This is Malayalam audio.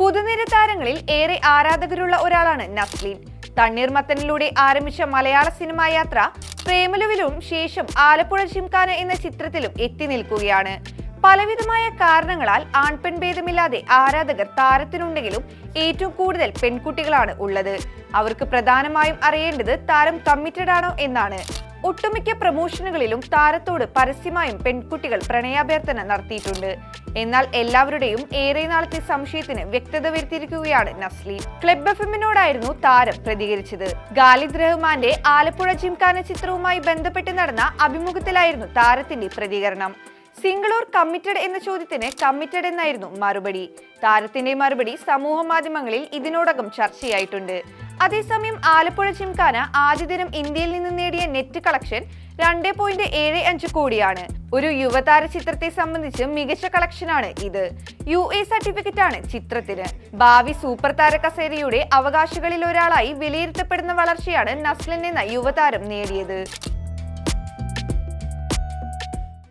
പുതുനിര താരങ്ങളിൽ ഏറെ ആരാധകരുള്ള ഒരാളാണ് നസ്ലീൻ. തണ്ണീർമത്തനിലൂടെ ആരംഭിച്ച മലയാള സിനിമാ യാത്ര പ്രേമലുവിലും ശേഷം ആലപ്പുഴ ജിംഖാന എന്ന ചിത്രത്തിലും എത്തി നിൽക്കുകയാണ്. പലവിധമായ കാരണങ്ങളാൽ ആൺപെൺ ഭേദമില്ലാതെ ആരാധകർ താരത്തിനുണ്ടെങ്കിലും ഏറ്റവും കൂടുതൽ പെൺകുട്ടികളാണ് ഉള്ളത്. അവർക്ക് പ്രധാനമായും അറിയേണ്ടത് താരം കമ്മിറ്റഡ് ആണോ എന്നാണ്. ഒട്ടുമിക്ക പ്രമോഷനുകളിലും താരത്തോട് പരസ്യമായും പെൺകുട്ടികൾ പ്രണയാഭ്യർത്ഥന നടത്തിയിട്ടുണ്ട്. എന്നാൽ എല്ലാവരുടെയും ഏറെ നാളത്തെ സംശയത്തിന് വ്യക്തത വരുത്തിയിരിക്കുകയാണ് നസ്ലി. ക്ലബ് എഫ് എമ്മിനോടായിരുന്നു താരം പ്രതികരിച്ചത്. ഗാലിദ് റഹ്മാന്റെ ആലപ്പുഴ ജിംഖാന ചിത്രവുമായി ബന്ധപ്പെട്ട് നടന്ന അഭിമുഖത്തിലായിരുന്നു താരത്തിന്റെ പ്രതികരണം. സിംഗിൾ ഓർ കമ്മിറ്റഡ് എന്ന ചോദ്യത്തിന് കമ്മിറ്റഡ് എന്നായിരുന്നു മറുപടി. താരത്തിന്റെ മറുപടി സമൂഹ മാധ്യമങ്ങളിൽ ഇതിനോടകം ചർച്ചയായിട്ടുണ്ട്. അതേസമയം ആലപ്പുഴ ചിംഖാന ആദ്യ ദിനം ഇന്ത്യയിൽ നിന്ന് നേടിയ നെറ്റ് കളക്ഷൻ രണ്ട് പോയിന്റ് ഏഴ് അഞ്ച് കോടിയാണ്. ഒരു യുവതാര ചിത്രത്തെ സംബന്ധിച്ച് മികച്ച കളക്ഷനാണ് ഇത്. യു എ സർട്ടിഫിക്കറ്റ് ആണ് ചിത്രത്തിന്. ഭാവി സൂപ്പർ താര കസേരയുടെ അവകാശികളിൽ ഒരാളായി വിലയിരുത്തപ്പെടുന്ന വളർച്ചയാണ് നസ്ലൻ എന്ന യുവതാരം നേടിയത്.